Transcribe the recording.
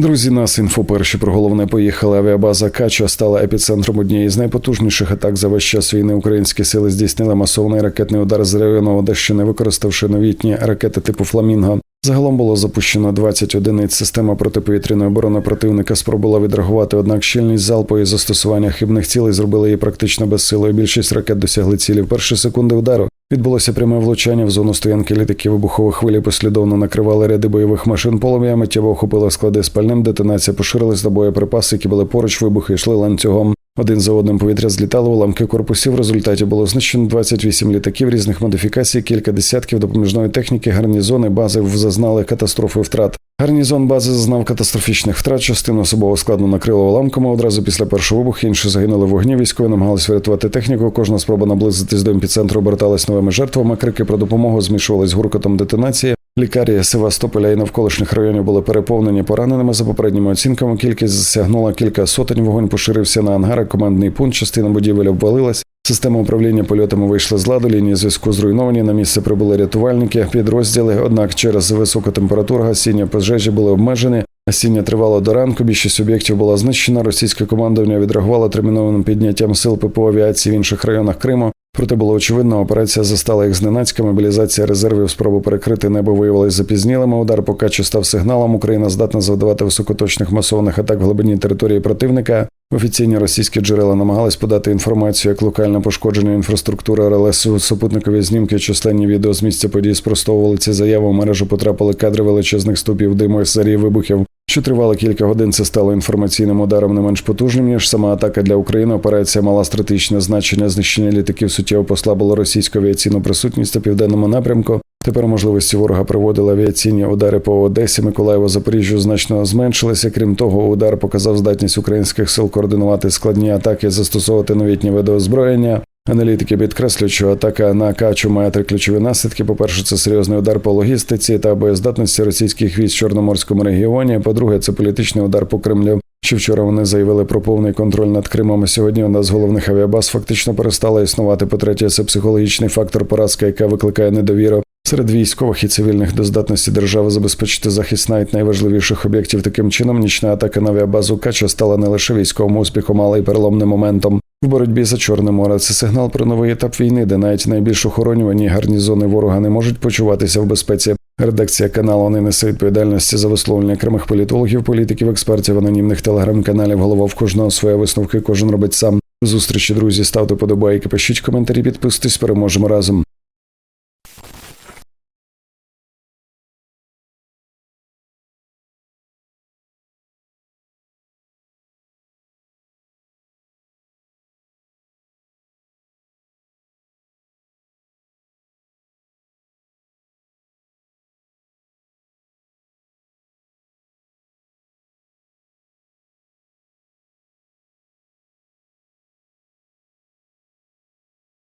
Друзі, нас інфо перші про головне поїхали. Авіабаза Кача стала епіцентром однієї з найпотужніших атак за весь час війни. Українські сили здійснили масований ракетний удар з району Одещини, використавши новітні ракети типу Фламінго. Загалом було запущено 20 одиниць. Система протиповітряної оборони противника спробувала відреагувати, однак щільність залпу і застосування хибних цілей зробили її практично безсилою. Більшість ракет досягли цілі в перші секунди удару. Відбулося пряме влучання в зону стоянки літаків вибухових хвилі послідовно накривали ряди бойових машин полум'я, миттєво охопили склади з пальним, детонація поширилась на боєприпаси, які були поруч, вибухи йшли ланцюгом. Один за одним повітря злітали уламки корпусів. В результаті було знищено 28 літаків різних модифікацій, кілька десятків допоміжної техніки, гарнізони бази зазнали катастрофи втрат. Гарнізон бази зазнав катастрофічних втрат. Частину особового складу накрило уламками. Одразу після першого вибуху інші загинули в вогні. Військові намагалися врятувати техніку. Кожна спроба наблизитись до епіцентру оберталась новими жертвами. Крики про допомогу змішувались гуркотом детонації. Лікарі Севастополя і навколишніх районів були переповнені пораненими. За попередніми оцінками кількість засягнула кілька сотень. Вогонь поширився на ангари. Командний пункт. Частина будівель обвалилась. Система управління польотами вийшла з ладу, лінії зв'язку зруйновані. На місце прибули рятувальники, підрозділи. Однак через високу температуру гасіння пожежі були обмежені. Гасіння тривало до ранку. Більшість об'єктів була знищена. Російське командування відреагувало терміновим підняттям сил ППО авіації в інших районах Криму. Проте було очевидно, операція застала їх зненацька. Мобілізація резервів спробу перекрити небо виявилась запізнілими. Удар по Качу став сигналом. Україна здатна завдавати високоточних масованих атак в глибині території противника. Офіційні російські джерела намагались подати інформацію як локально пошкодження інфраструктури РЛС супутникові знімки, численні відео з місця подій спростовували ці заяви. У мережу потрапили кадри величезних ступів диму і серії вибухів. Що тривало кілька годин, це стало інформаційним ударом не менш потужним ніж сама атака для України. Операція мала стратегічне значення. Знищення літаків суттєво послабило російську авіаційну присутність у південному напрямку. Тепер можливості ворога проводили авіаційні удари по Одесі, Миколаєву, Запоріжжю значно зменшилися. Крім того, удар показав здатність українських сил координувати складні атаки, застосовувати новітні види озброєння. Аналітики підкреслюють, що атака на Качу має три ключові наслідки. По-перше, це серйозний удар по логістиці та боєздатності російських військ в Чорноморському регіоні. По-друге, це політичний удар по Кремлю. Ще вчора вони заявили про повний контроль над Кримом. Сьогодні одна з головних авіабаз фактично перестала існувати. По третє, це психологічний фактор поразки, яка викликає недовіру. Серед військових і цивільних до здатності держави забезпечити захист навіть найважливіших об'єктів таким чином. Нічна атака на авіабазу Кача стала не лише військовим успіхом, але й переломним моментом. В боротьбі за Чорне море це сигнал про новий етап війни, де навіть найбільш охоронювані гарнізони ворога не можуть почуватися в безпеці. Редакція каналу не несе відповідальності за висловлення окремих політологів, політиків, експертів, анонімних телеграм-каналів. Голова в кожного своє висновки. Кожен робить сам. Зустрічі, друзі, ставте подобайки, пишіть коментарі, підписуйтесь, переможемо разом.